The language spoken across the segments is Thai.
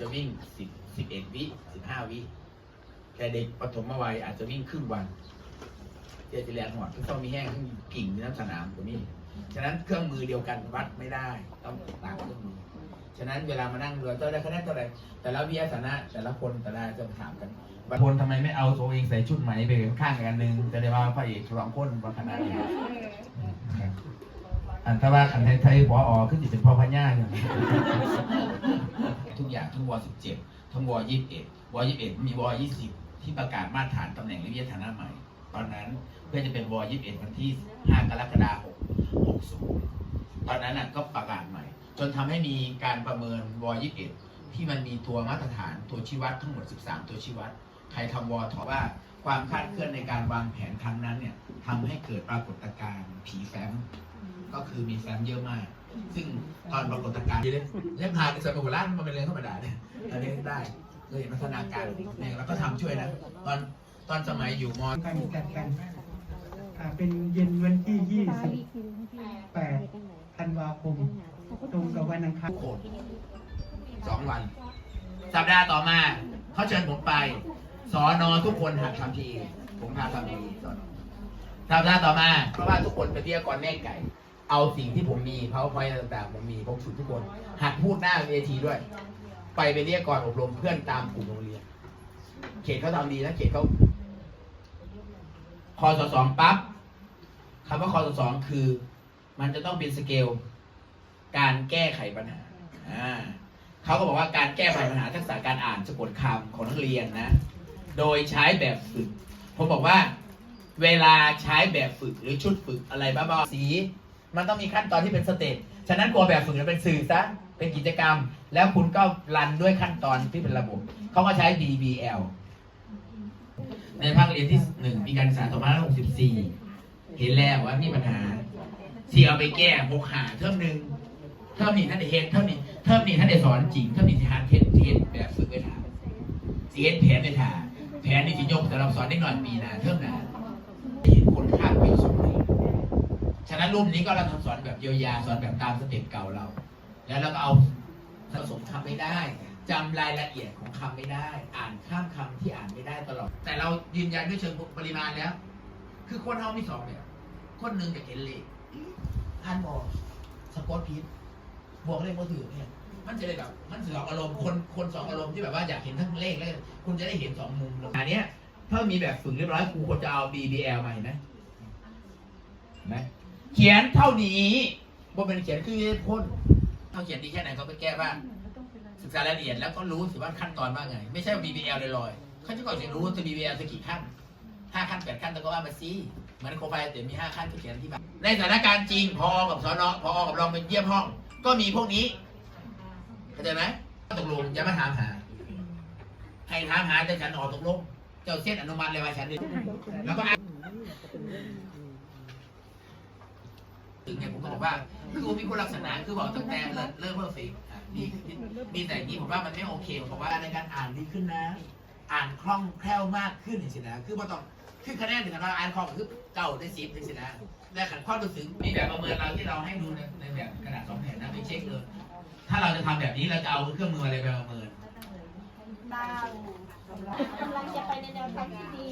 จะวิ่งสิบสิบเอ็ดวิสิบห้าวิ แต่เด็กปฐมวัยอาจจะวิ่งครึ่งวันเดี๋ยวจะแรงหัวที่ต้องมีแห้งทั้งกิ่งในน้ำสนามตัวนี้ ฉะนั้นเครื่องมือเดียวกันวัดไม่ได้ ต้องต่างเครื่องมือ ฉะนั้นเวลามานั่งเรือเจ้าได้คะแนนเท่าไหร่แต่ละวิทยาศาสตร์แต่ละคนแต่ละจะถามกันบางคนทำไมไม่เอาตัวเองใส่ชุดไหมไปข้างกันหนึ่งจะได้ว่าพระเอกสองคนว่าขนาดนี้อันถ้าว่าอันไทยๆพออขึ้นจะเป็นพ่อพญาเนี่ยทุกอย่าง ทั้งวสิบเจ็ดทั้งวยี่สิบเอ็ดวยี่สิบเอ็ดมีวยี่สิบที่ประกาศมาตรฐานตำแหน่งและวิทยฐานะใหม่ ตอนนั้นเพื่อจะเป็นวยี่สิบเอ็ดวันที่ห้ากรกฎาคมหกศูนย์ตอนนั้นก็ประกาศใหม่ จนทำให้มีการประเมินวยี่สิบเอ็ดที่มันมีตัวมาตรฐานตัวชี้วัดทั้งหมด 13 ตัวชี้วัด ใครทำวอถอว่าความคาดเคลื่อนในการวางแผนครั้งนั้นเนี่ยทำให้เกิดปรากฏการณ์ผีแฟ้มก็คือมีแฟ้มเยอะมาก ซึ่งตอนปรากฏการณ์เล่นเล่นผ่านในสมุทรล้านมันเป็นเรื่องธรรมดาเนี่ยอันนี้ได้เลยเห็นพัฒนาการเนี่ยแล้วก็ทำช่วยนะตอนตอนสมัยอยู่มการจัดกันอ่าเป็นเย็นวันที่ 28 ธันวาคม ตรงกับวันอังคารทุกคนสองวัน สัปดาห์ต่อมาเขาเชิญผมไป สอนอทุกคนหัดทำที ผมพาทำทีสอนอสัปดาห์ต่อมา เพราะว่าทุกคนเป็นวิทยากรแม่ไก่ เอาสิ่งที่ผมมี powerpoint ต่างๆ ผมมีผมฝึกทุกคน หัดพูดหน้าเวทีด้วย ไปเป็นวิทยากรอบรมเพื่อนตามกลุ่มโรงเรียน เขตเขาทำดีนะเขตเขาคอสสองปั๊บคำว่าคอสสองคือ มันจะต้องเป็นสเกล การแก้ไขปัญหา อ่าเขาก็บอกว่าการแก้ไขปัญหาทักษะการอ่านสะกดคำของนักเรียนนะ โดยใช้แบบฝึก ผมบอกว่า เวลาใช้แบบฝึกหรือชุดฝึกอะไรบ้าๆสี มันต้องมีขั้นตอนที่เป็นสเต็ปฉะนั้นตัวแบบฝึกเนี่ยเป็นสื่อซะเป็นกิจกรรม แล้วคุณก็รันด้วยขั้นตอนที่เป็นระบบเขาก็ใช้ BBL ในภาคเรียนที่หนึ่งปีการศึกษา2564 เห็นแล้วว่ามีปัญหาเสียเอาไปแก้หกหาเทอมหนึ่งเทอมนี้ท่านเฮ็ดเทอมนี้เทอมนี้ท่านได้สอนจริงเทอมนี้ที่หาเฮ็ดเฮ็ดแบบฝึกไปถามเฮ็ดแผนไปถาม แผนนี่สิยกสำหรับสอนได้หน่อยปีหน้าเทอมหน้าเห็นคนข้ามไปสองเลยฉะนั้นรุ่นนี้ก็เราทำสอนแบบเยียวยาสอนแบบตามสเต็ปเก่าเรา แล้วเราก็เอาผสมคำไม่ได้จำรายละเอียดของคำไม่ได้ อ่านข้ามคำที่อ่านไม่ได้ตลอด แต่เรายืนยันด้วยเชิงปริมาณแล้ว คือคนเรามีสองแบบคนหนึ่งจะเห็นเลขอ่านบอกสะกดผิดบวกเลขมือถือเนี่ย มันจะได้แบบมันสองอารมณ์คนคนสองอารมณ์ที่แบบว่าอยากเห็นทั้งเลขและคุณจะได้เห็นสองมุมเลยอันเนี้ยถ้ามีแบบฝึกเรียบร้อยครูควรจะเอา BBL มาเห็นไหมเห็นไหมเขียนเท่านี้บ่เป็นเขียนคือพ่นเขาเขียนดีแค่ไหนเขาก็แก้ว่า ศึกษารายละเอียดแล้วก็รู้สิว่าขั้นตอนว่าไง ไม่ใช่ BBL ลอยๆเขาจะก่อนจะรู้ว่าจะ BBL จะกี่ขั้นห้าขั้นแปดขั้นแต่ก็ว่ามาซิเหมือนโคไฟเตมีห้าขั้นที่เขียนที่แบบในสถานการณ์จริงพอกับสอนอพอกับรองเป็นเยี่ยมห้อง ก็มีพวกนี้ เข้าใจไหมตกลงอย่ามาถามหาให้ถามหาแต่ฉันออกตกลง เจ้าเส้นอนุมัติเลยว่าฉันนี่แล้วก็ถึงเนี่ยผมก็บอกว่าคือมีคนลักษณะคือบอกตั้งแต่เริ่มเริ่มเพิ่มสิมีมีแต่อย่างนี้ผมว่ามันไม่โอเคผมบอกว่าในการอ่านดีขึ้นนะ อ่านคล่องแคล่วมากขึ้นเห็นสินะคือพอต้องคือคะแนนถึงเราอ่านคล่องคือเก้าได้สิบเห็นสินะแต่ขันข้อรู้สึกมีแบบประเมินเราที่เราให้ดูในในแบบกระดาษสองแผ่นนะไปเช็คเลย ถ้าเราจะทำแบบนี้เราจะเอาเครื่องมืออะไรไปประเมินบ้างกำลังจะไปในแนวทางที่ดี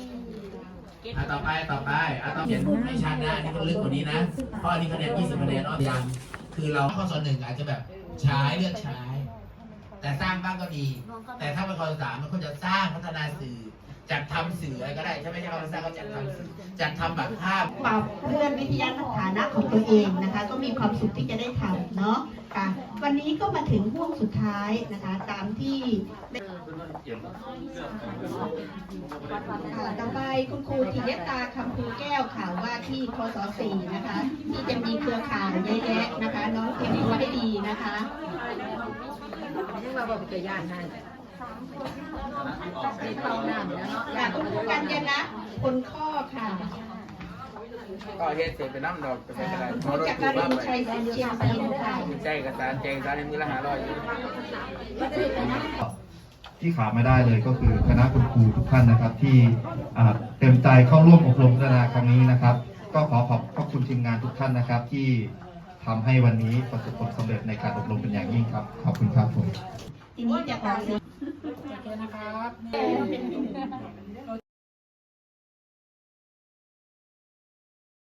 อะต่อไปต่อไปอะต่อเขียนให้ชัดนะอันนี่ต้องลึกกว่านี้นะเพราะอันนี้คะแนน 20คะแนนอ้อมยังคือเราข้อสอนหนึ่งอาจจะแบบใช้เลือกใช้ แต่สร้างบ้างก็ดี แต่ถ้าเป็นข้อสามมันก็จะสร้างพัฒนาสื่อ จัดทำสื่ออะไรก็ได้ใช่ไหมใช่ไหมสร้างก็จัดทำสื่อจัดทำแบบภาพ ปรับเพื่อนวิทยาฐานะของตัวเองนะคะ ก็มีความสุขที่จะได้ทำเนาะค่ะ วันนี้ก็มาถึงห่วงสุดท้ายนะคะ ตามที่ได้ค่ะต่อไปคุณครูจิยตาคำภูแก้วค่ะว่าที่คศสี่นะคะ ที่จะมีเครือข่ายเยอะแยะนะคะ น้องเตรียมตัวให้ดีนะคะยังว่าบอกจะย่านให้มีเป้าหน้าแล้วเนาะค่ะคุณครูกัญญานะคนข้อค่ะ ก็เฮ็ดเสร็จไปน้ำดอกจะไม่เป็นไรคุณคเพราะรูรถจักถูริกบ้านนไปชัยเชียงพินใจกับสารแจงสารในมือละหาร้อยอยู่ที่ขาดไม่ได้เลยก็คือคณะคุณครูทุกท่านนะครับ ที่เต็มใจเข้าร่วมอบรมพัฒนาครั้งนี้นะครับ ก็ขอขอบพระคุณทีมงานทุกท่านนะครับ ที่ทำให้วันนี้ประสบผลสำเร็จในการอบรมเป็นอย่างยิ่งครับ ขอบคุณครับผมทีนี้จะออกสีโอนะครับ